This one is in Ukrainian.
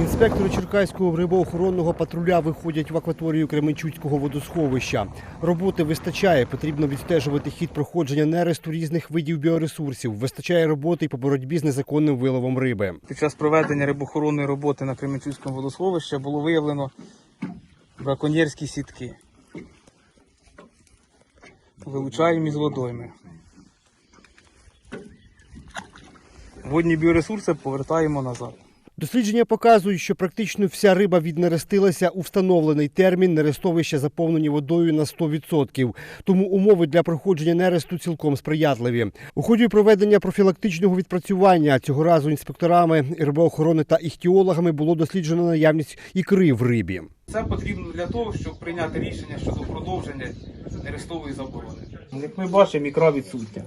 Інспектори Черкаського рибоохоронного патруля виходять в акваторію Кременчуцького водосховища. Роботи вистачає. Потрібно відстежувати хід проходження нересту різних видів біоресурсів. Вистачає роботи й по боротьбі з незаконним виловом риби. Під час проведення рибохоронної роботи на Кременчуцькому водосховищі було виявлено браконьєрські сітки. Вилучаємо із водойми. Водні біоресурси повертаємо назад. Дослідження показують, що практично вся риба віднерестилася у встановлений термін. Нерестовища заповнені водою на 100%. Тому умови для проходження нересту цілком сприятливі. У ході проведення профілактичного відпрацювання цього разу інспекторами рибоохорони та іхтіологами було досліджено наявність ікри в рибі. Це потрібно для того, щоб прийняти рішення щодо продовження нерестової заборони. Як ми бачимо, ікра відсутня.